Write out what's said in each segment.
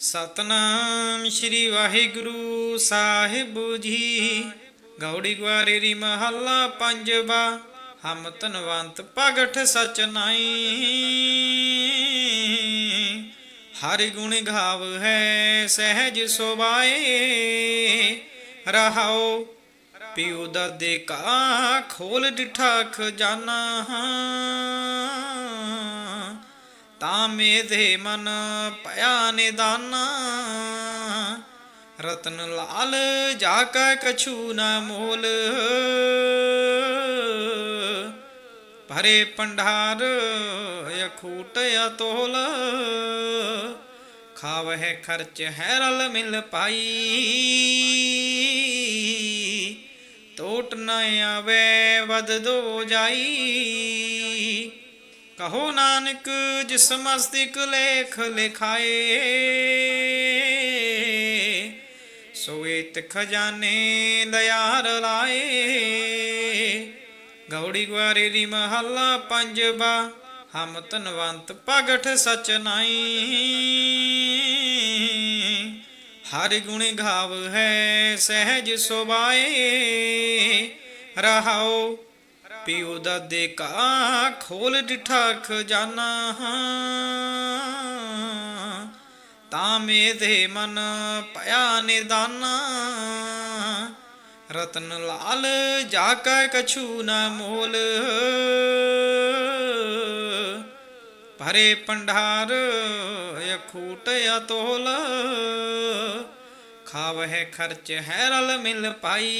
ਸਤਨਾਮ ਸ੍ਰੀ ਵਾਹਿਗੁਰੂ ਸਾਹਿਬ ਜੀ। ਗੌੜੀ ਗਵਾਰੀ ਮਹੱਲਾ ਪੰਜਵਾ, ਹਮ ਤਨਵੰਤ ਭਗਠ ਸਚ ਨਾਈ ਹਰਿ ਗੁਣ ਗਾਵ ਹੈ ਸਹਿਜ ਸੁਭਾਏ, ਰਹਾਉ ਪਿਉ ਦੇ ਕਾ ਖੋਲ ਡਿਠਾ ਖਜ਼ਾਨਾ ਤਾਂ ਮੇਧੇ ਮਨ ਭਇਆ ਨਿਦਾਨਾ। ਰਤਨ ਲਾਲ ਜਾ ਕੈ ਕਛੂ ਨਾ ਮੋਲ। ਭਰੇ ਪੰਡਾਰ ਅਖੂਟ ਅਤੋਲ। ਖਾਵਹਿ ਖਰਚ ਹੈ ਰਲ ਮਿਲ ਪਾਈ। ਟੋਟ ਨ ਆਵੇ ਵਦ ਦੋ ਜਾਈ। ਕਹੋ ਨਾਨਕ, ਜਿਸ ਮਸਤਿਕ ਲੇਖ ਲਿਖਾਏ। ਸੋਇਤ ਖਜ਼ਾਨੇ ਲਿਆਰ ਲਾਏ। ਗੌੜੀ ਗਵਾਰੀ ਦੀ ਮਹੱਲਾ ਪੰਜਵਾ, ਹਮ ਤਨਵੰਤ ਭਗਠ ਸਚ ਨਾਈ। ਹਰਿ ਗੁਣ ਗਾਵ ਹੈ ਸਹਿਜ ਸੁਭਾਏ। ਰਹਾਓ ਪਿਓ ਦਾ ਦੇ ਕਾ ਖੋਲ ਡਿਠਾ ਖਜ਼ਾਨਾ ਤਾਂ ਮੇਧੇ ਮਨ ਭਇਆ ਨਿਦਾਨਾ। ਰਤਨ ਲਾਲ ਜਾ ਕੈ ਕਛੂ ਨਾ ਮੋਲ। ਭਰੇ ਪੰਡਾਰ ਅਖੂਟ ਅਤੋਲ। ਖਾਵਹਿ ਖਰਚ ਹੈ ਰਲ ਮਿਲ ਪਾਈ।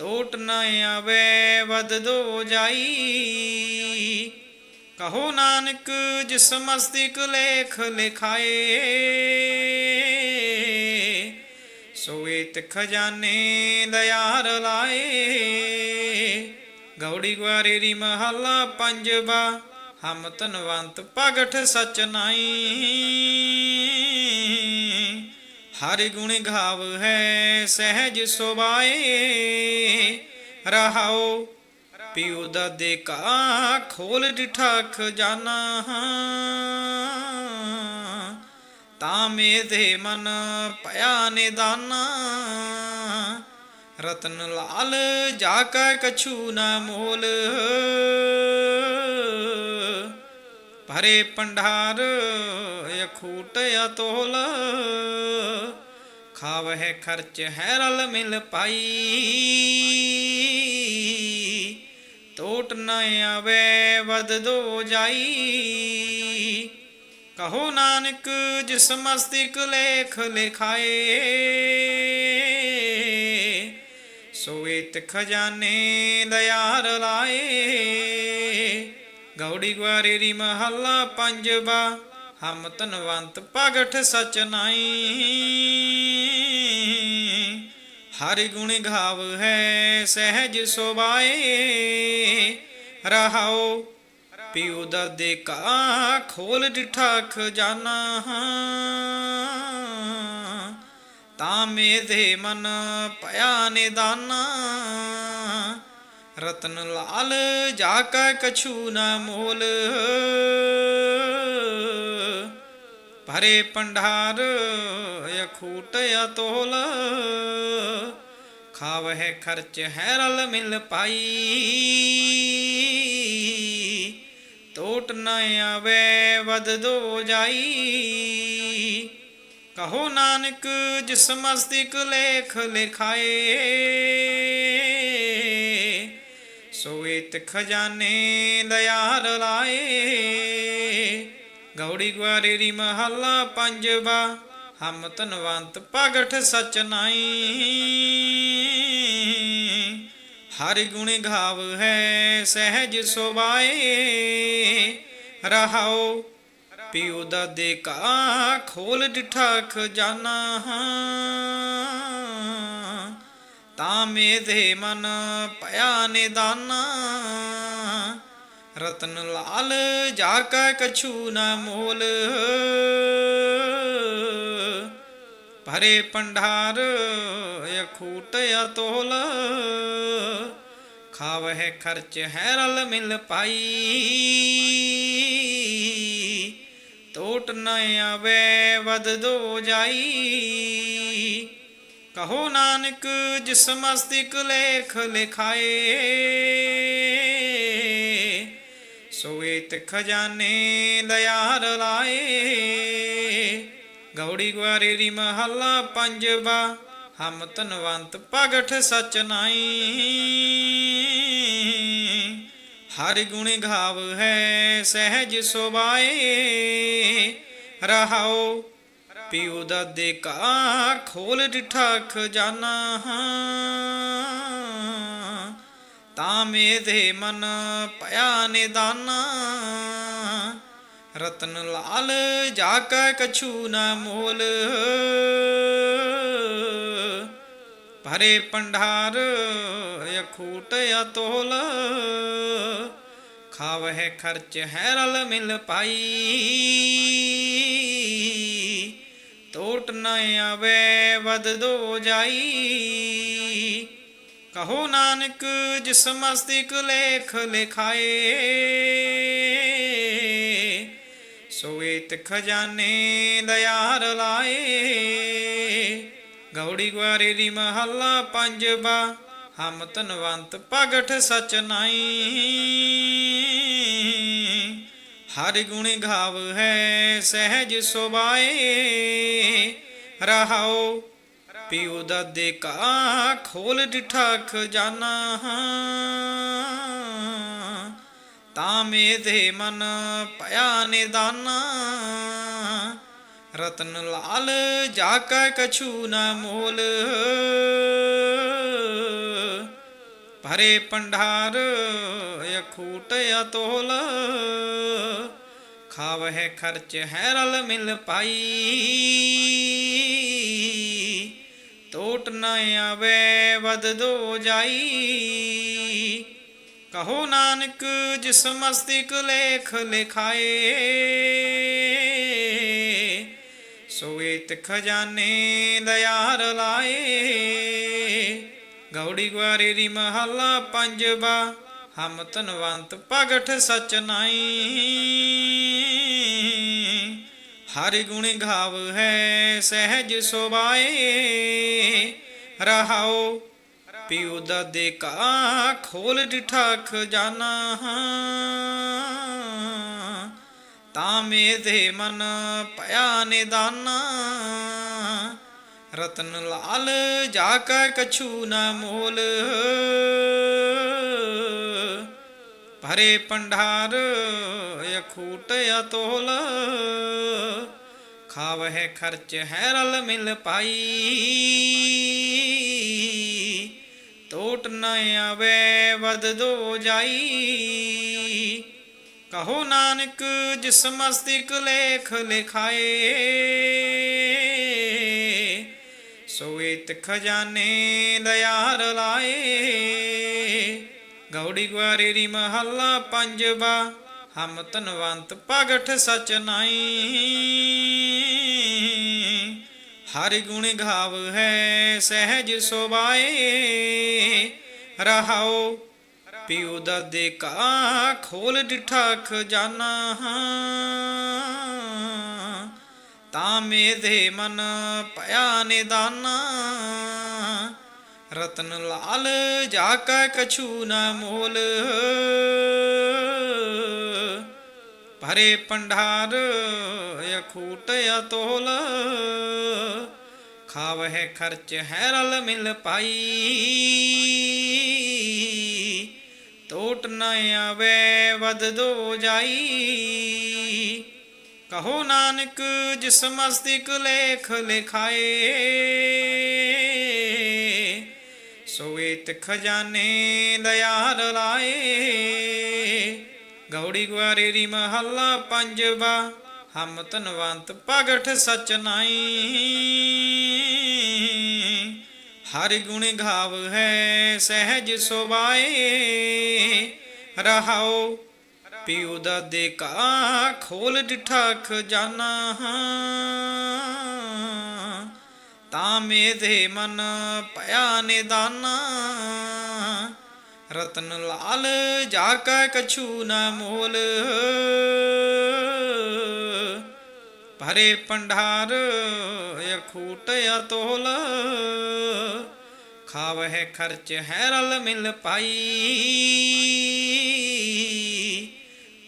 ਟੋਟ ਨ ਆਵੇ ਵਦ ਜਾਈ। ਕਹੋ ਨਾਨਕ, ਜਿਸ ਮਸਤਿਕ ਲੇਖ ਲਿਖਾਏ। ਸੋਇਤ ਖਜ਼ਾਨੇ ਲਿਆਰ ਲਾਏ। ਗੌੜੀ ਗਵਾਰੀ ਦੀ ਮਹੱਲਾ ਪੰਜਵਾ, ਹਮ ਤਨਵੰਤ ਭਗਠ ਸਚ ਨਾਈ। ਹਰਿ ਗੁਣ ਗਾਵ ਹੈ ਸਹਿਜ ਸੁਭਾਏ, ਰਹਾਉ ਪਿਉ ਦਾਦੇ ਕਾ ਖੋਲ ਡਿਠਾ ਖਜ਼ਾਨਾ ਤਾਂ ਦੇ ਮਨ ਪਿਆ ਨਿਦਾਨਾ, ਰਤਨ ਲਾਲ ਜਾ ਕੈ ਕਛੂ ਨਾ ਮੋਲ। ਭਰੇ ਪੰਡਾਰ ਅਖੂਟ ਅਤੋਲ। ਖਾਵਹਿ ਖਰਚ ਹੈ ਰਲ ਮਿਲ ਪਾਈ। ਟੋਟ ਨ ਆਵੇ ਵਦ ਦੋ ਜਾਈ। ਕਹੋ ਨਾਨਕ, ਜਿਸ ਮਸਤਿਕ ਲੇਖ ਲਿਖਾਏ। ਸੋਇਤ ਖਜ਼ਾਨੇ ਲਿਆਰ ਲਾਏ। ਗੌੜੀ ਗਵਾਰੀ ਦੀ ਮਹੱਲਾ ਪੰਜਵਾ, ਹਮ ਤਨਵੰਤ ਭਗਠ ਸਚ ਨਾਈ ਹਰਿ ਗੁਣ ਗਾਵ ਹੈ ਸਹਿਜ ਸੁਭਾਏ, ਰਹਾਉ ਪਿਉ ਦਾਦੇ ਕਾ ਖੋਲ ਡਿਠਾ ਖਜ਼ਾਨਾ ਤਾਂ ਮੇਰੇ ਮਨ ਪਿਆ ਨਿਦਾਨਾ। ਰਤਨ ਲਾਲ ਜਾ ਕੈ ਕਛੂ ਨਾ ਮੋਲ। ਭਰੇ ਪੰਡਾਰ ਅਖੂਟ ਅਤੋਲ। ਖਾਵਹਿ ਖਰਚ ਹੈ ਰਲ ਮਿਲ ਪਾਈ। ਟੋਟ ਨ ਆਵੇ ਵਦ ਦੋ ਜਾਈ। ਕਹੋ ਨਾਨਕ ਜਿਸ ਮਸਤਿਕ ਲੇਖ ਲਿਖਾਏ। ਸੋਇਤ ਖਜ਼ਾਨੇ ਲਿਆਰ ਲਾਏ। ਗੌੜੀ ਗਵਾਰੀ ਮਹੱਲਾ ਪੰਜਵਾ, ਹਮ ਤਨਵੰਤ ਭਗਠ ਸਚ ਨਾਈ। ਹਰਿ ਗੁਣ ਗਾਵ ਹੈ ਸਹਿਜ ਸੁਭਾਏ। ਰਹਾਉ ਪਿਉ ਦਾਦੇ ਕਾ ਖੋਲ ਡਿਠਾ ਖਜ਼ਾਨਾ ਤਾਂ ਮੇਧੇ ਮਨ ਭਇਆ ਨਿਦਾਨਾ। ਰਤਨ ਲਾਲ ਜਾ ਕੈ ਕਛੂ ਨਾ ਮੋਲ। ਭਰੇ ਪੰਡਾਰ ਅਖੂਟ ਅਤੋਲ ਖਾਵਹਿ ਖਰਚ ਹੈ ਰਲ ਮਿਲ ਪਾਈ। ਟੋਟ ਨ ਆਵੇ ਵਦ ਦੋ ਜਾਈ। ਕਹੋ ਨਾਨਕ, ਜਿਸ ਮਸਤਿਕ ਲੇਖ ਲਿਖਾਏ। ਸੋਏਤ ਖਜ਼ਾਨੇ ਲਿਆਰ ਲਾਏ। ਗੌੜੀ ਗਵਾਰੇ ਰੀ ਮਹੱਲਾ ਪੰਜਵਾ, ਹਮ ਤਨਵੰਤ ਭਗਠ ਸਚ ਨਾਈ ਹਰ ਗੁਣ ਗਾਵ ਹੈ ਸਹਿਜ ਸੁਭਾਏ। ਰਹਾਓ ਪਿਉ ਦਾਦੇ ਕਾ ਖੋਲ ਡਿਠਾ ਖਜ਼ਾਨਾ ਤਾਂ ਮੇਦੇ ਮਨ ਭਇਆ ਨਿਦਾਨਾ। ਰਤਨ ਲਾਲ ਜਾ ਕੈ ਕਛੂ ਨਾ ਮੋਲ। ਭਰੇ ਪੰਡਾਰ ਅਖੂਟ ਅਤੋਲ। ਖਾਵਹਿ ਖਰਚ ਹੈ ਰਲ ਮਿਲ ਪਾਈ। ਟੋਟ ਨ ਆਵੇ ਵਦ ਜਾਈ। ਕਹੋ ਨਾਨਕ, ਜਿਸ ਮਸਤਿਕ ਲੇਖ ਲਿਖਾਏ ਸੋਏਤ ਖਜ਼ਾਨੇ ਲਿਆਰ ਲਾਏ। ਗੌੜੀ ਗਵਾਰੇ ਦੀ ਮਹੱਲਾ ਪੰਜਵਾ ਹਮ ਤਨਵੰਤ ਭਗਠ ਸਚ ਨਾਈ। ਹਰਿ ਗੁਣ ਗਾਵ ਹੈ ਸਹਿਜ ਸੁਭਾਏ, ਰਹਾਉ ਪਿਉ ਦਾਦੇ ਕਾ ਖੋਲ ਡਿਠਾ ਖਜ਼ਾਨਾ ਤਾਂ ਮੇਦੇ ਮਨ ਪਿਆ ਨਿਦਾਨਾ, ਰਤਨ ਲਾਲ ਜਾ ਕੈ ਕਛੂ ਨਾ ਮੋਲ। ਭਰੇ ਪੰਡਾਰ ਅਖੂਟ ਅਤੋਲ। ਖਾਵਹਿ ਖਰਚ ਹੈ ਰਲ ਮਿਲ ਪਾਈ। ਟੋਟ ਨਾ ਆਵੇ ਵਦ ਦੋ ਜਾਈ। ਕਹੋ ਨਾਨਕ, ਜਿਸ ਮਸਤਿਕ ਲੇਖ ਲਿਖਾਏ। ਸੋਏ ਸੋਏਤ ਖਜ਼ਾਨੇ ਲਿਆਰ ਲਾਏ। ਗੌੜੀ ਗਵਾਰੇ ਦੀ ਮਹੱਲਾ ਪੰਜਵਾ, ਹਮ ਤਨਵੰਤ ਭਗਠ ਸਚ ਨਾਈ ਹਰਿ ਗੁਣ ਗਾਵ ਹੈ ਸਹਿਜ ਸੁਭਾਏ, ਰਹਾਉ ਪਿਉ ਦਾਦੇ ਕਾ ਖੋਲ ਡਿਠਾ ਖਜ਼ਾਨਾ ਤਾਂ ਮੇਦੇ ਮਨ ਭਇਆ ਨਿਦਾਨਾ। ਰਤਨ ਲਾਲ ਜਾ ਕੈ ਕਛੂ ਨਾ ਮੋਲ। ਭਰੇ ਪੰਡਾਰ ਅਖੂਟ ਅਤੋਲ। ਖਾਵਹਿ ਖਰਚ ਹੈ ਰਲ ਮਿਲ ਪਾਈ। ਟੋਟ ਨਾ ਆਵੇ ਵਦ ਦੋ ਜਾਈ। ਕਹੋ ਨਾਨਕ ਜਿਸ ਮਸਤਿਕ ਲੇਖ ਲਿਖਾਏ। ਸੋਏਤ ਖਜ਼ਾਨੇ ਲਿਆਰ ਲਾਏ। ਗੌੜੀ ਗਵਾਰੇ ਦੀ ਮਹੱਲਾ ਪੰਜਵਾ, ਹਮ ਤਨਵੰਤ ਭਗਠ ਸਚ ਨਾਈ। ਹਰਿ ਗੁਣ ਗਾਵ ਹੈ ਸਹਿਜ ਸੁਭਾਏ। ਰਹਾਉ ਪਿਉ ਦਾਦੇ ਕਾ ਖੋਲ ਡਿਠਾ ਖਜ਼ਾਨਾ ਤਾਂ ਮੇਦੇ ਮਨ ਭਇਆ ਨਿਦਾਨਾ। ਰਤਨ ਲਾਲ ਜਾ ਕੈ ਕਛੂ ਨਾ ਮੋਲ। ਭਰੇ ਪੰਡਾਰ ਅਖੂਟ ਅਤੋਲ। ਖਾਵਹਿ ਖਰਚ ਹੈ ਰਲ ਮਿਲ ਪਾਈ। ਟੋਟ ਨ ਆਵੇ ਵਦ ਦੋ ਜਾਈ। ਕਹੋ ਨਾਨਕ, ਜਿਸ ਮਸਤਿਕ ਲੇਖ ਲਿਖਾਏ ਸੋਏਤ ਖਜ਼ਾਨੇ ਲਿਆਰ ਲਾਏ। ਗੌੜੀ ਗੁਆਰੇ ਦੀ ਮਹੱਲਾ ਪੰਜਵਾ, ਹਮ ਤਨਵੰਤ ਭਗਠ ਸਚ ਨਾਈ ਹਰ ਗੁਣ ਗਾਵ ਹੈ ਸਹਿਜ ਸੁਭਾਏ ਰਹਾਓ ਪਿਉ ਦਾਦੇ ਕਾ ਖੋਲ ਡਿਠਾ ਖਜ਼ਾਨਾ ਤਾਂ ਮੇਦੇ ਮਨ ਭਇਆ ਨਿਦਾਨਾ। ਰਤਨ ਲਾਲ ਜਾ ਕੈ ਕਛੂ ਨਾ ਮੋਲ। ਭਰੇ ਪੰਡਾਰ ਅਖੂਟ ਅਤੋਲ ਖਾਵਹਿ ਖਰਚ ਹੈ ਰਲ ਮਿਲ ਪਾਈ।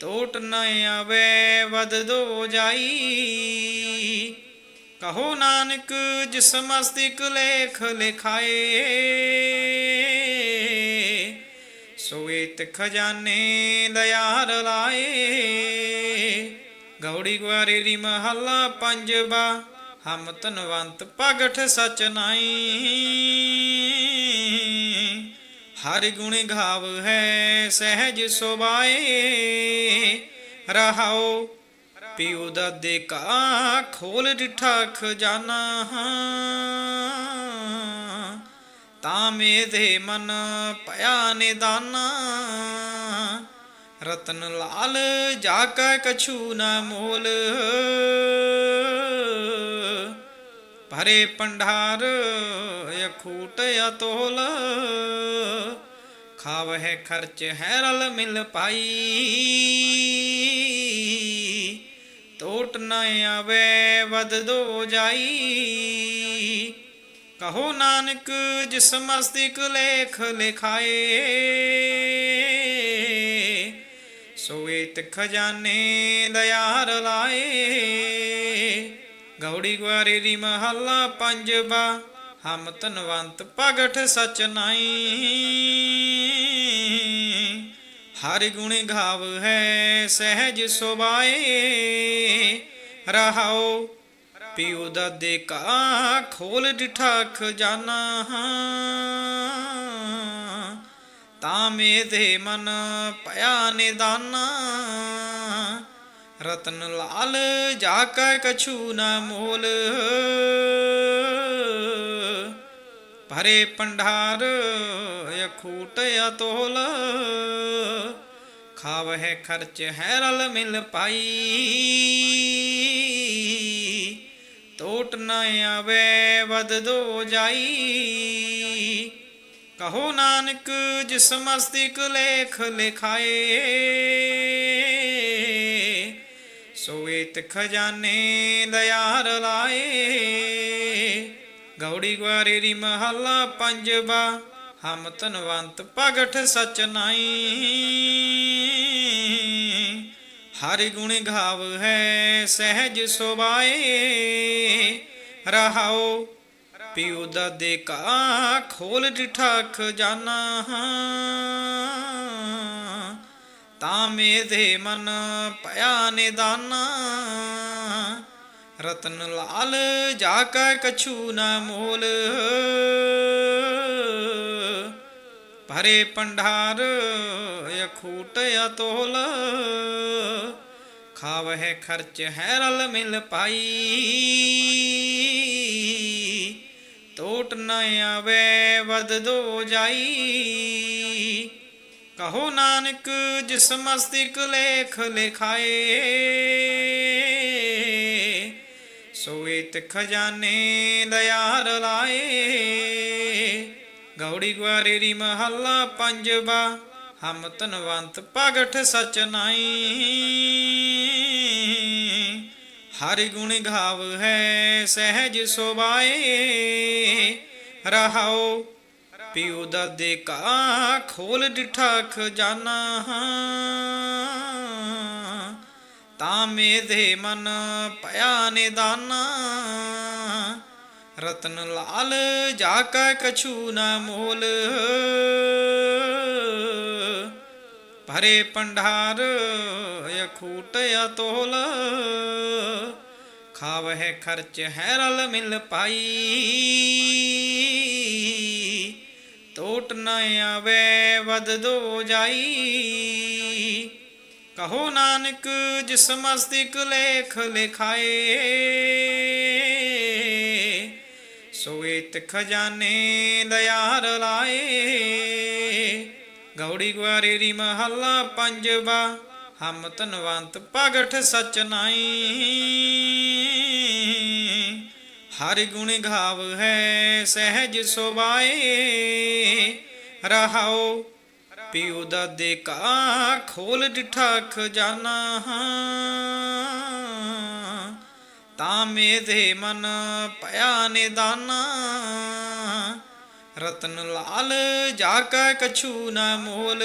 ਟੋਟ ਨ ਆਵੇ ਵਦ ਦੋ ਜਾਈ। ਕਹੋ ਨਾਨਕ, ਜਿਸ ਮਸਤਿਕ ਲੇਖ ਲਿਖਾਏ। ਸੋਏਤ ਖਜ਼ਾਨੇ ਲਿਆਰ ਲਾਏ। ਗੌੜੀ ਗਵਾਰੀ ਦੀ ਮਹੱਲਾ ਪੰਜਵਾ, ਹਮ ਤਨਵੰਤ ਭਗਠ ਸਚ ਨਾਈ। ਹਰਿ ਗੁਣ ਗਾਵ ਹੈ ਸਹਿਜ ਸੁਭਾਏ ਰਹਾਓ ਪਿਉ ਦਾਦੇ ਕਾ ਖੋਲ ਡਿਠਾ ਖਜ਼ਾਨਾ ਤਾਂ ਮੇਦੇ ਮਨ ਭਇਆ ਨਿਦਾਨਾ, ਰਤਨ ਲਾਲ ਜਾ ਕੈ ਕਛੂ ਨਾ ਮੋਲ। ਭਰੇ ਪੰਡਾਰ ਅਖੂਟ ਅਤੋਲ। ਖਾਵਹਿ ਖਰਚ ਹੈ ਰਲ ਮਿਲ ਪਾਈ। ਟੋਟ ਨ ਆਵੇ ਵਦ ਦੋ ਜਾਈ। ਕਹੋ ਨਾਨਕ, ਜਿਸ ਮਸਤਿਕ ਲੇਖ ਲਿਖਾਏ। ਸੋਏਤ ਖਜ਼ਾਨੇ ਲਿਆਰ ਲਾਏ। ਗੌੜੀ ਗਵਾਰੀ ਦੀ ਮਹੱਲਾ ਪੰਜਵਾ ਹਮ ਤਨਵੰਤ ਭਗਠ ਸਚ ਨਾਈ। ਹਰ ਗੁਣ ਗਾਵ ਹੈ ਸਹਿਜ ਸੁਭਾਏ। ਰਹਾਓ ਪਿਉ ਦਾ ਕਾ ਖੋਲ ਡਿਠਾ ਖਜ਼ਾਨਾ ਤਾਂ ਮੇਦੇ ਮਨ ਪਿਆ ਨਿਦਾਨਾ। ਰਤਨ ਲਾਲ ਜਾ ਕੈ ਕਛੂ ਨਾ ਮੋਲ। ਭਰੇ ਪੰਡਾਰ ਅਖੂਟ ਅਤੋਲ। ਖਾਵਹਿ ਖਰਚ ਹੈ ਰਲ ਮਿਲ ਪਾਈ। ਟੋਟ ਨਾ ਆਵੇ ਵਦ ਦੋ ਜਾਈ। ਕਹੋ ਨਾਨਕ ਜਿਸ ਮਸਤਿਕ ਲੇਖ ਲਿਖਾਏ। ਸੋਏਤ ਖਜ਼ਾਨੇ ਦਿਆਰ ਲਾਏ। ਗੌੜੀ ਗਵਾਰੀ ਦੀ ਮਹੱਲਾ ਪੰਜਵਾ, ਹਮ ਤਨਵੰਤ ਭਗਠ ਸਚ ਨਾਈ। ਹਰਿ ਗੁਣ ਗਾਵ ਹੈ ਸਹਿਜ ਸੁਬਾਏ ਰਹਾਓ ਪਿਉ ਦਾਦੇ ਕਾ ਖੋਲ ਡਿਠਾ ਖਜ਼ਾਨਾ ਤਾਂ ਮੇਦੇ ਮਨ ਭਇਆ ਨਿਦਾਨਾ। ਰਤਨ ਲਾਲ ਜਾ ਕੇ ਕਛੂ ਨਾ ਮੋਲ। ਭਰੇ ਪੰਡਾਰ ਅਖੂਟ ਅਤੋਲ। ਖਾਵਹਿ ਖਰਚ ਹੈ ਰਲ ਮਿਲ ਪਾਈ। ਟੋਟ ਨਾ ਆਵੇ ਵਦ ਦੋ ਜਾਈ। ਕਹੋ ਨਾਨਕ, ਜਿਸ ਮਸਤਿਕ ਲੇਖ ਲਿਖਾਏ। ਸੋਏਤ ਖਜ਼ਾਨੇ ਲਿਆਰ ਲਾਏ। ਗੌੜੀ ਗਵਾਰੀ ਦੀ ਮਹੱਲਾ ਪੰਜਵਾ, ਹਮ ਤਨਵੰਤ ਭਗਠ ਸਚ ਨਾਈ ਹਰਿ ਗੁਣ ਗਾਵ ਹੈ ਸਹਿਜ ਸੁਬਾਏ ਰਹਾਓ ਪਿਉ ਦਾਦੇ ਕਾ ਖੋਲ ਡਿਠਾ ਖਜ਼ਾਨਾ ਤਾਂ ਮੇਦੇ ਮਨ ਭਇਆ ਨਿਦਾਨਾ। ਰਤਨ ਲਾਲ ਜਾ ਕੈ ਕਛੂ ਨਾ ਮੋਲ। ਭਰੇ ਪੰਡਾਰ ਅਖੂਟ ਅਤੋਲ। ਖਾਵਹਿ ਖਰਚ ਹੈ ਰਲ ਮਿਲ ਪਾਈ। ਟੋਟ ਨ ਆਵੇ ਵਦ ਜਾਈ। ਕਹੋ ਨਾਨਕ, ਜਿਸ ਮਸਤਿਕ ਲੇਖ ਲਿਖਾਏ ਸੋਏਤ ਖਜ਼ਾਨੇ ਲਿਆਰ ਲਾਏ। ਗੌੜੀ ਗਵਾਰੀ ਦੀ ਮਹੱਲਾ ਪੰਜਵਾ, ਹਮ ਤਨਵੰਤ ਭਗਠ ਸਚ ਨਾਈ ਹਰਿ ਗੁਣ ਗਾਵ ਹੈ, ਸਹਿਜ ਸੁਭਾਏ। ਰਹਾਓ ਪਿਉ ਦਾਦੇ ਕਾ ਖੋਲ ਡਿਠਾ ਖਜ਼ਾਨਾ ਤਾਂ ਮੇਧੇ ਮਨ ਪਿਆ ਨਿਦਾਨਾ। ਰਤਨ ਲਾਲ ਜਾ ਕੈ ਕਛੂ ਨ ਮੋਲ।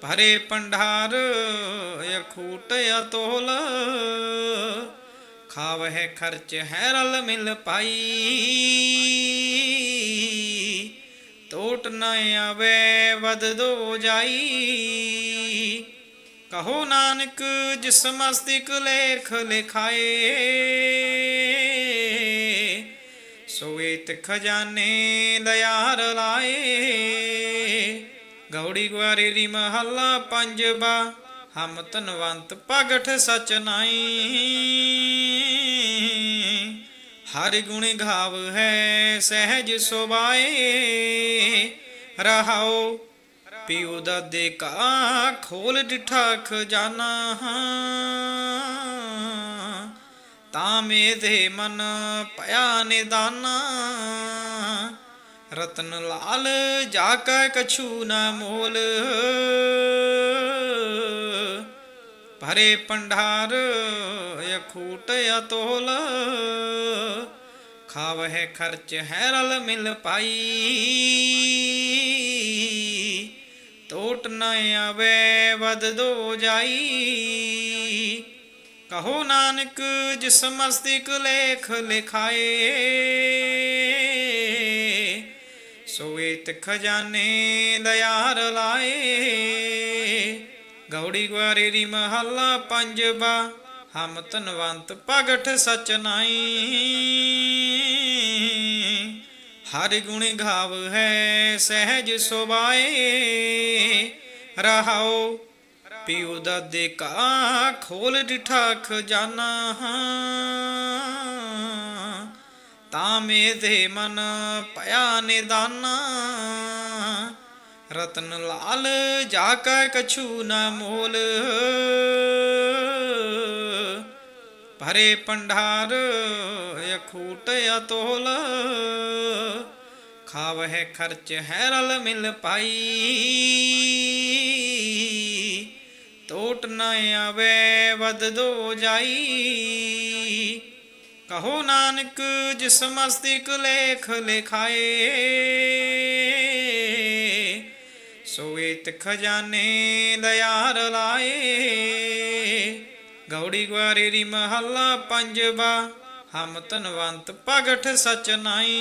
ਭਰੇ ਪੰਡਾਰ ਅਖੂਟ ਅਤੋਲ। ਖਾਵਹਿ ਖਰਚ ਹੈ ਰਲ ਮਿਲ ਪਾਈ। ਟੋਟ ਨ ਆਵੇ ਵਦ ਦੋ ਜਾਈ। ਕਹੋ ਨਾਨਕ, ਜਿਸ ਮਸਤਿਕ ਲੇਖ ਲਿਖਾਏ। ਸੋਇਤ ਖਜ਼ਾਨੇ ਲਿਆਰ ਲਾਏ। ਗੌੜੀ ਗੁਆਰੀ ਰੀ ਮਹੱਲਾ ਪੰਜਵਾ ਹਮ ਤਨਵੰਤ ਭਗਠ ਸਚ ਨਾਈ ਹਰਿ ਗੁਣ ਗਾਵ ਹੈ ਸਹਿਜ ਸੁਬਾਏ ਰਹਾਉ ਪਿਉ ਦਾਦੇ ਕਾ ਖੋਲ ਡਿਠਾ ਖਜ਼ਾਨਾ ਤਾਂ ਮੇਧੇ ਮਨ ਭਇਆ ਨਿਦਾਨਾ। ਰਤਨ ਲਾਲ ਜਾ ਕੈ ਕਛੂ ਨ ਮੋਲ। ਭਰੇ ਪੰਡਾਰ ਅਖੂਟ ਅਤੋਲ। ਖਾਵਹਿ ਖਰਚ ਹੈ ਰਲ ਮਿਲ ਪਾਈ। ਟੋਟ ਨਾ ਆਵੇ ਵਦ ਦੋ ਜਾਈ। ਕਹੋ ਨਾਨਕ ਜਿਸ ਮਸਤਿਕ ਲੇਖ ਲਿਖਾਏ। ਸੋਇਤ ਖਜ਼ਾਨੇ ਦਿਆਰ ਲਾਏ। ਗੌੜੀ ਗੁਆਰੀ ਰੀ ਮਹੱਲਾ ਪੰਜਵਾ ਹਮ ਤਨਵੰਤ ਭਗਠ ਸਚ ਨਾਈ ਹਰਿ ਗੁਣ ਗਾਵ ਹੈ ਸਹਿਜ ਸੁਭਾਏ। ਰਹਾਉ ਪਿਉ ਦਾਦੇ ਕਾ ਖੋਲ ਡਿਠਾ ਖਜ਼ਾਨਾ ਤਾਂ ਮੇਧੇ ਮਨ ਭਇਆ ਨਿਦਾਨਾ। ਰਤਨ ਲਾਲ ਜਾ ਕੈ ਕਛੂ ਨਾ ਮੋਲ। ਭਰੇ ਪੰਡਾਰ ਅਖੂਟ ਅਤੋਲ। ਖਾਵਹਿ ਖਰਚ ਹੈ ਰਲ ਮਿਲ ਪਾਈ। ਟੋਟ ਨ ਆਵੇ ਵਦ ਦੋ ਜਾਈ। ਕਹੋ ਨਾਨਕ, ਜਿਸ ਮਸਤਿਕ ਲੇਖ ਲਿਖਾਏ ਸੋਇਤ ਖਜ਼ਾਨੇ ਲਿਆਰ ਲਾਏ। ਗੌੜੀ ਗੁਆਰੀ ਰੀ ਮਹੱਲਾ ਪੰਜਵਾ, ਹਮ ਤਨਵੰਤ ਭਗਠ ਸਚ ਨਾਈ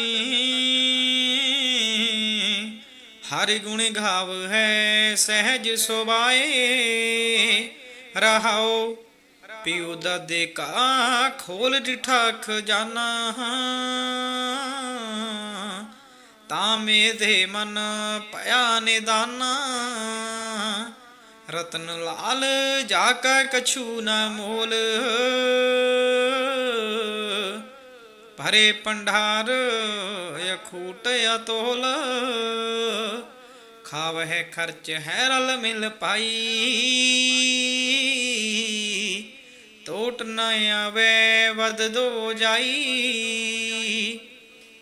ਹਰਿ ਗੁਣ ਗਾਵ ਹੈ ਸਹਿਜ ਸੁਭਾਏ, ਰਹਾਉ ਪਿਉ ਦਾਦੇ ਕਾ ਖੋਲ ਡਿਠਾ ਖਜ਼ਾਨਾ ਤਾਂ ਮੇਧੇ ਮਨ ਭਇਆ ਨਿਦਾਨਾ। ਰਤਨ ਲਾਲ ਜਾ ਕੈ ਕਛੂ ਨਾ ਮੋਲ। ਭਰੇ ਪੰਡਾਰ ਅਖੂਟ ਅਤੋਲ। ਖਾਵਹਿ ਖਰਚ ਹੈ ਰਲ ਮਿਲ ਪਾਈ। ਟੋਟ ਨ ਆਵੇ ਵਦ ਜਾਈ।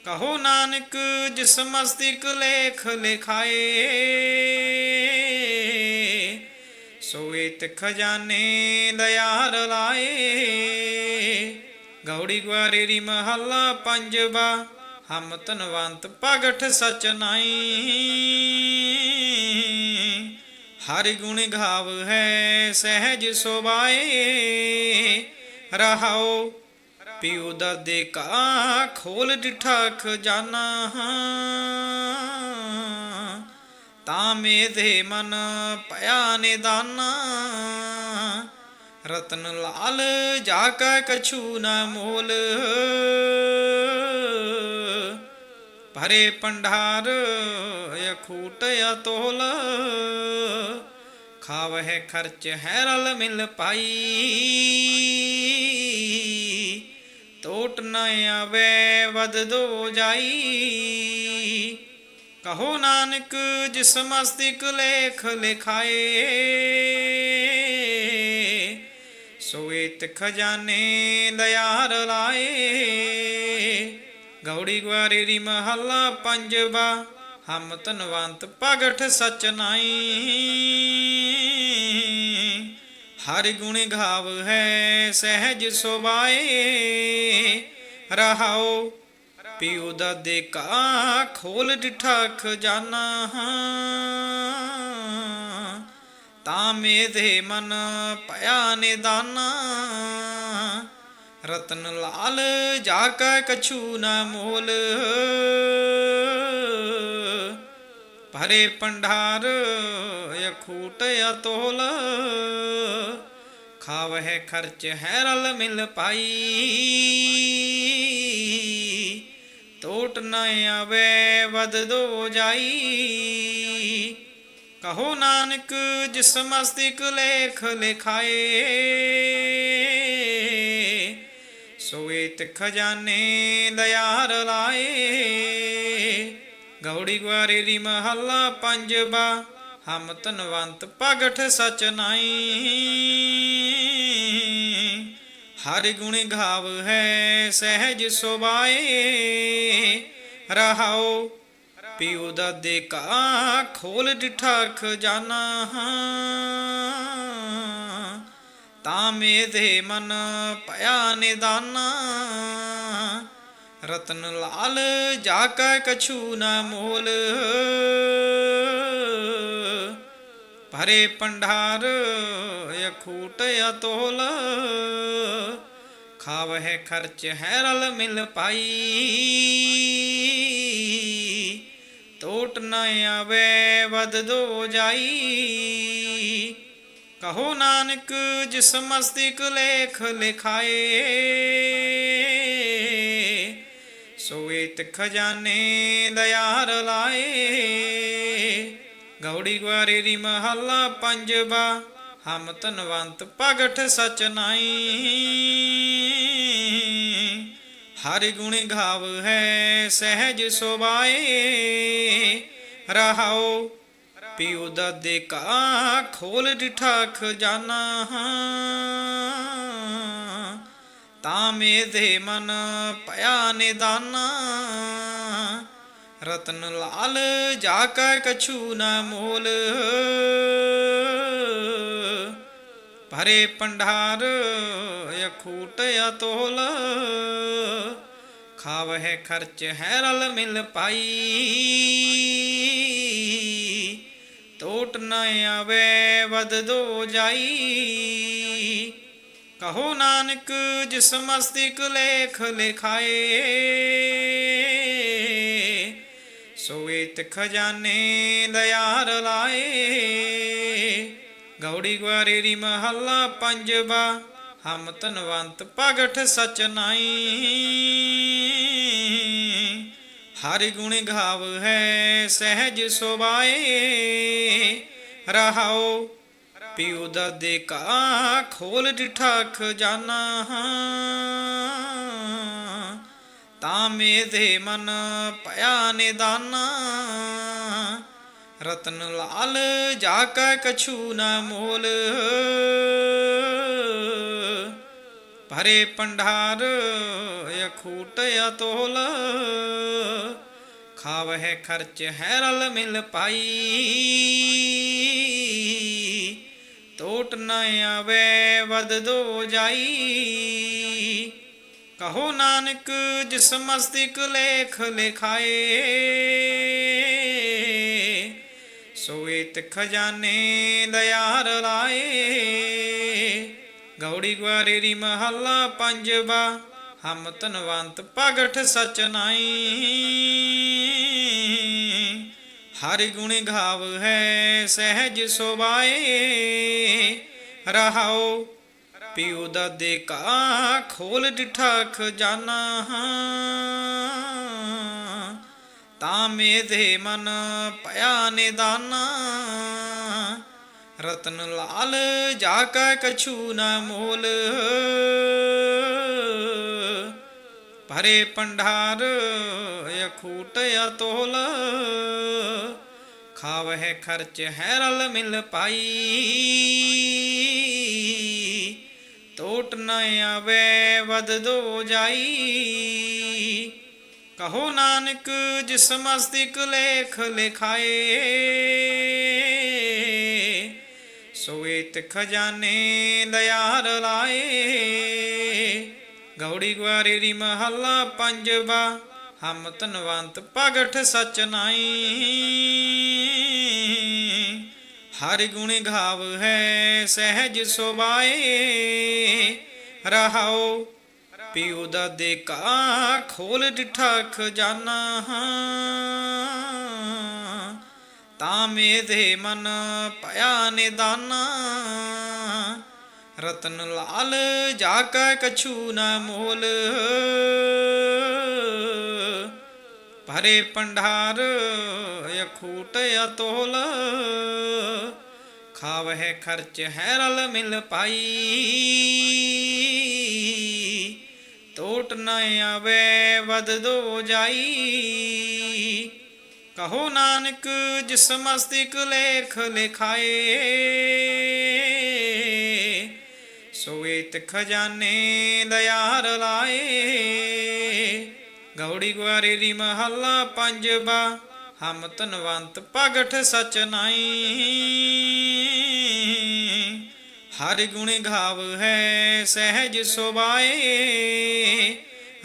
ਕਹੋ ਨਾਨਕ, ਜਿਸ ਮਸਤਿਕ ਲੇਖ ਲਿਖਾਏ। ਸੋਇਤ ਖਜ਼ਾਨੇ ਲਿਆਰ ਲਾਏ। ਗੌੜੀ ਗੁਆਰੀ ਰੀ ਮਹੱਲਾ ਪੰਜਵਾ, ਹਮ ਤਨਵੰਤ ਭਗਠ ਸਚ ਨਾਈ। ਹਰਿ ਗੁਣ ਗਾਵ ਹੈ, ਸਹਿਜ ਸੁਭਾਏ। ਰਹਾਉ, ਪਿਉ ਦਾਦੇ ਕਾ, ਖੋਲ ਡਿਠਾ ਖਜ਼ਾਨਾ ਤਾਂ ਮੇਧੇ ਮਨ ਪਿਆ ਨਿਦਾਨਾ। ਰਤਨ ਲਾਲ, ਜਾ ਕੈ ਕਛੂ ਨ ਮੋਲ। ਭਰੇ ਪੰਡਾਰ ਅਖੂਟ ਅਤੋਲ। ਖਾਵਹਿ ਖਰਚ ਹੈ ਰਲ ਮਿਲ ਪਾਈ। ਟੋਟ ਨ ਆਵੇ ਵਦ ਦੋ ਜਾਈ। ਕਹੋ ਨਾਨਕ, ਜਿਸ ਮਸਤਿਕ ਲੇਖ ਲਿਖਾਏ। ਸੋਇਤ ਖਜ਼ਾਨੇ ਲਿਆਰ ਲਾਏ। ਗੌੜੀ ਗੁਆਰੀ ਮਹੱਲਾ ਪੰਜਵਾ, ਹਮ ਤਨਵੰਤ ਭਗਠ ਸਚ ਨਾਈ ਹਰ ਗੁਣ ਗਾਵ ਹੈ ਸਹਿਜ ਸੁਭਾਏ ਰਹਾਓ ਪਿਉ ਦਾ ਕਾ ਖੋਲ ਡਿਠਾ ਖਜ਼ਾਨਾ ਤਾਂ ਮੇਧੇ ਮਨ ਭਇਆ ਨਿਦਾਨਾ। ਰਤਨ ਲਾਲ ਜਾ ਕੈ ਕਛੂ ਨਾ ਮੋਲ। ਭਰੇ ਪੰਡਾਰ ਅਖੂਟ ਅਤੋਲ। ਖਾਵਹਿ ਖਰਚ ਹੈ ਰਲ ਮਿਲ ਪਾਈ। ਟੋਟ ਨਾ ਆਵੇ ਵਦ ਦੋ ਜਾਈ। ਕਹੋ ਨਾਨਕ ਜਿਸ ਮਸਤਿਕ ਲੇਖ ਲਿਖਾਏ। ਸੋਏ ਖਜ਼ਾਨੇ ਦਿਆਰ ਲਾਏ। ਗੌੜੀ ਗਵਾਰੇ ਦੀ ਮਹੱਲਾ ਪੰਜਵਾ ਹਮ ਤਨਵੰਤ ਭਗਠ ਸਚ ਨਾਈ। ਹਰਿ ਗੁਣ ਗਾਵ ਹੈ ਸਹਿਜ ਸੁਭਾਏ। ਰਹਾਉ ਪਿਉ ਦਾਦੇ ਕਾ ਖੋਲ ਡਿਠਾ ਖਜ਼ਾਨਾ ਤਾਂ ਮੇ ਮੇਧੇ ਮਨ ਭਇਆ ਨਿਦਾਨਾ। ਰਤਨ ਲਾਲ ਜਾ ਕੈ ਕਛੂ ਨਾ ਮੋਲ। ਭਰੇ ਪੰਡਾਰ ਅਖੂਟ ਅਤੋਲ। ਖਾਵਹਿ ਖਰਚ ਹੈ ਰਲ ਮਿਲ ਪਾਈ। ਟੋਟ ਨਾ ਆਵੇ ਵਦ ਦੋ ਜਾਈ। ਕਹੋ ਨਾਨਕ, ਜਿਸ ਮਸਤਿਕ ਲੇਖ ਲਿਖਾਏ। ਸੋਏਤ ਖਜ਼ਾਨੇ ਦਿਆਰ ਲਾਏ। ਗੌੜੀ ਗਵਾਰੇ ਦੀ ਮਹੱਲਾ ਪੰਜਵਾ, ਹਮ ਤਨਵੰਤ ਭਗਠ ਸਚ ਨਾਈ ਹਰਿ ਗੁਣ ਗਾਵ ਹੈ ਸਹਿਜ ਸੁਭਾਏ। ਰਹਾਓ ਪਿਉ ਦਾਦੇ ਕਾ ਖੋਲ ਡਿਠਾ ਖਜ਼ਾਨਾ ਤਾਂ ਮੇਧੇ ਮਨ ਭਇਆ ਨਿਦਾਨਾ। ਰਤਨ ਲਾਲ ਜਾ ਕੈ ਕਛੂ ਨਾ ਮੋਲ। ਭਰੇ ਪੰਡਾਰ ਅਖੂਟ ਅਤੋਲ। ਖਾਵਹਿ ਖਰਚ ਹੈ ਰਲ ਮਿਲ ਪਾਈ। ਟੋਟ ਨ ਆਵੇ ਵਦ ਜਾਈ। ਕਹੋ ਨਾਨਕ, ਜਿਸ ਮਸਤਿਕ ਲੇਖ ਲਿਖਾਏ ਸੋਏਤ ਖਜ਼ਾਨੇ ਲਿਆਰ ਲਾਏ। ਗੌੜੀ ਗਵਾਰੇ ਦੀ ਮਹੱਲਾ ਪੰਜਵਾ, ਹਮ ਤਨਵੰਤ ਭਗਠ ਸਚ ਨਾਈ ਹਰਿ ਗੁਣ ਗਾਵ ਹੈ ਸਹਿਜ ਸੁਭਾਏ, ਰਹਾਉ ਪਿਉ ਦਾਦੇ ਕਾ ਖੋਲ ਡਿਠਾ ਖਜ਼ਾਨਾ ਤਾਂ ਮੇਰੇ ਮਨ ਪਿਆ ਨਿਦਾਨਾ, ਰਤਨ ਲਾਲ ਜਾ ਕੈ ਕਛੂ ਨਾ ਮੋਲ। ਭਰੇ ਪੰਡਾਰ ਅਖੂਟ ਅਤੋਲ। ਖਾਵਹਿ ਖਰਚ ਹੈ ਰਲ ਮਿਲ ਪਾਈ। ਟੋਟ ਨ ਆਵੇ ਵਦ ਦੋ ਜਾਈ। ਕਹੋ ਨਾਨਕ, ਜਿਸ ਮਸਤਿਕ ਲੇਖ ਲਿਖਾਏ। ਸੋਏਤ ਖਜ਼ਾਨੇ ਲਿਆਰ ਲਾਏ। ਗੌੜੀ ਗਵਾਰੇ ਮਹੱਲਾ ਪੰਜਵਾ, ਹਮ ਤਨਵੰਤ ਭਗਠ ਸਚ ਨਾਈ ਹਰਿ ਗੁਣ ਗਾਵ ਹੈ ਸਹਿਜ ਸੁਭਾਏ, ਰਹਾਉ ਪਿਉ ਦਾਦੇ ਕਾ ਖੋਲ ਡਿਠਾ ਖਜ਼ਾਨਾ ਤਾਂ ਮੇਧੇ ਮਨ ਭਇਆ ਨਿਦਾਨਾ ਰਤਨ ਲਾਲ, ਜਾ ਕੈ ਕਛੂ ਨਾ ਮੋਲ। ਭਰੇ ਪੰਡਾਰ, ਅਖੂਟ ਅਤੋਲ। ਖਾਵਹਿ ਖਰਚ ਹੈ ਰਲ ਮਿਲ ਪਾਈ। ਟੋਟ ਨ ਆਵੇ ਵਦ ਦੋ ਜਾਈ। ਕਹੋ ਨਾਨਕ, ਜਿਸ ਮਸਤਿਕ ਲੇਖ ਲਿਖਾਏ। ਸੋਵੇਤ ਖਜ਼ਾਨੇ ਲਿਆਰ ਲਾਏ। ਗੌੜੀ ਗੁਆਰੇ ਦੀ ਮਹੱਲਾ ਪੰਜਵਾ ਹਮ ਧਨਵੰਤ ਭਗਠ ਸਚ ਨਾਈ ਹਰਿ ਗੁਣ ਗਾਵ ਹੈ ਸਹਿਜ ਸੁਭਾਏ। ਰਹਾਉ ਪਿਉ ਦਾ ਦੇਖਾ ਖੋਲ ਡਿਠਾ ਖਜ਼ਾਨਾ ਤਾਂ ਮੇਦੇ ਮਨ ਭਇਆ ਨਿਦਾਨਾ। ਰਤਨ ਲਾਲ ਜਾ ਕੈ ਕਛੂ ਨਾ ਮੋਲ। ਭਰੇ ਪੰਡਾਰ ਅਖੂਟ ਅਤੋਲ। ਖਾਵਹਿ ਖਰਚ ਹੈ ਰਲ ਮਿਲ ਪਾਈ। ਟੋਟ ਨਾ ਆਵੇ ਵਦ ਦੋ ਜਾਈ। ਕਹੋ ਨਾਨਕ, ਜਿਸ ਮਸਤਿਕ ਲੇਖ ਲਿਖਾਏ ਸੋਵੇਤ ਖਜ਼ਾਨੇ ਲਿਆਰ ਲਾਏ। ਗੌੜੀ ਗੁਆਰੇ ਦੀ ਮਹੱਲਾ ਪੰਜਵਾ, ਹਮ ਧਨਵੰਤ ਭਗਠ ਸਚ ਨਾਈ ਹਰਿ ਗੁਣ ਗਾਵ ਹੈ ਸਹਿਜ ਸੁਭਾਏ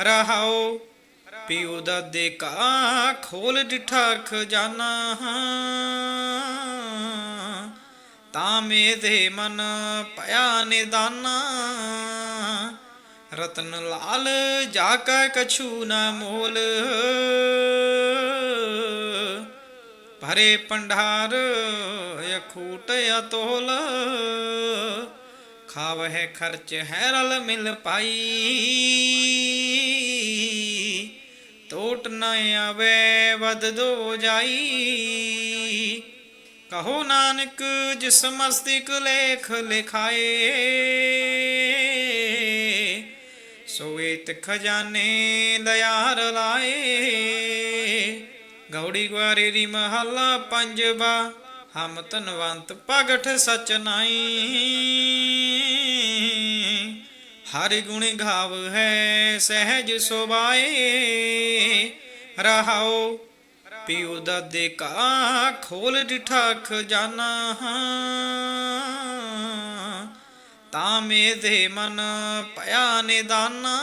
ਰਹਾਓ ਪਿਉ ਦਾ ਦੇਖਾ ਖੋਲ ਡਿਠਾ ਖਜ਼ਾਨਾ ਤਾਂ ਮੇਦੇ ਮਨ ਭਇਆ ਨਿਦਾਨਾ। ਰਤਨ ਲਾਲ ਜਾ ਕੈ ਕਛੂ ਨਾ ਮੋਲ। ਭਰੇ ਪੰਡਾਰ ਅਖੂਟ ਅਤੋਲ। ਖਾਵਹਿ ਖਰਚ ਹੈ ਰਲ ਮਿਲ ਪਾਈ। ਟੋਟ ਨ ਆਵੇ ਵਦ ਜਾਈ। ਕਹੋ ਨਾਨਕ, ਜਿਸ ਮਸਤਿਕ ਲੇਖ ਲਿਖਾਏ। ਸੋਵੇਤ ਖਜ਼ਾਨੇ ਲਿਆਰ ਲਾਏ। ਗੌੜੀ ਗਵਾਰੇ ਦੀ ਮਹੱਲਾ ਪੰਜਵਾ, ਹਮ ਧਨਵੰਤ ਭਗਠ ਸਚ ਨਾਈ। ਹਰਿ ਗੁਣ ਗਾਵ ਹੈ, ਸਹਿਜ ਸੁਭਾਏ। ਰਹਾਉ, ਪਿਉ ਦਾ ਦੇ ਦੇਖਾ ਖੋਲ ਡਿਠਾ ਖਜ਼ਾਨਾ ਤਾਂ ਮੇਦੇ ਮਨ ਪਿਆ ਨਿਦਾਨਾ।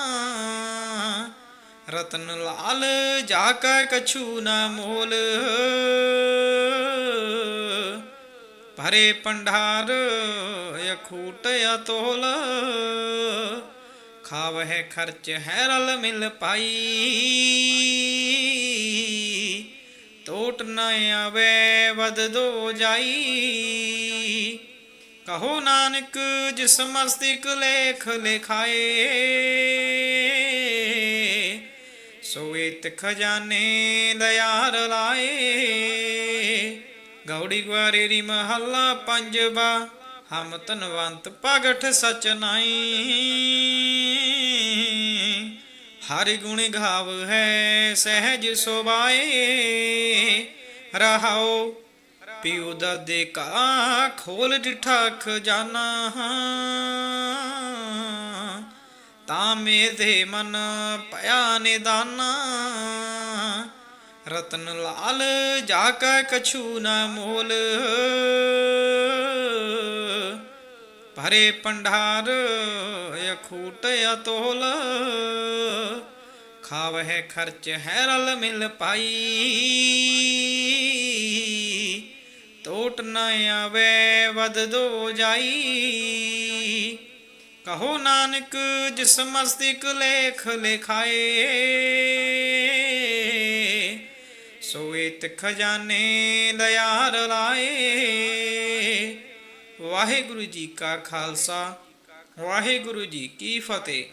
ਰਤਨ ਲਾਲ ਜਾ ਕੈ ਕਛੂ ਨਾ ਮੋਲ। ਹਰੇ ਪੰਡਾਰ, ਅਖੂਟ ਅਤੋਲ। ਖਾਵਹਿ ਖਰਚ ਹੈ ਰਲ ਮਿਲ ਪਾਈ। ਟੋਟ ਨ ਆਵੇ ਵਦ ਦੋ ਜਾਈ। ਕਹੋ ਨਾਨਕ, ਜਿਸ ਮਸਤਿਕ ਲੇਖ ਲਿਖਾਏ। ਸੋਵੇਤ ਖਜ਼ਾਨੇ ਲਿਆਰ ਲਾਏ। ਗੌੜੀ ਗਵਾਰੇ ਮਹੱਲਾ ਪੰਜਵਾ, ਹਮ ਧਨਵੰਤ ਭਗਠ ਸਚ ਨਾਈ ਹਰਿ ਗੁਣ ਗਾਵ ਹੈ ਸਹਿਜ ਸੁਭਾਏ, ਰਹਾਉ ਪਿਉ ਦਾ ਦੇਖਾ ਖੋਲ ਡਿਠਾ ਖਜ਼ਾਨਾ ਤਾਂ ਮੇਦੇ ਮਨ ਪਿਆ ਨਿਦਾਨਾ। ਰਤਨ ਲਾਲ ਜਾ ਕੈ ਕਛੂ ਨਾ ਮੋਲ। ਭਰੇ ਪੰਡਾਰ ਅਖੂਟ ਅਤੋਲ। ਖਾਵਹਿ ਖਰਚ ਹੈ ਰਲ ਮਿਲ ਪਾਈ। ਟੋਟ ਨ ਆਵੇ ਵਦ ਦੋ ਜਾਈ। ਕਹੋ ਨਾਨਕ ਜਿਸ ਮਸਤਿਕ ਲੇਖ ਲਿਖਾਏ। ਸੋਵੇਤ ਖਜ਼ਾਨੇ ਲਿਆਰ ਲਾਏ। ਵਾਹਿਗੁਰੂ ਜੀ ਕਾ ਖਾਲਸਾ ਵਾਹਿਗੁਰੂ ਜੀ ਕੀ ਫਤਿਹ।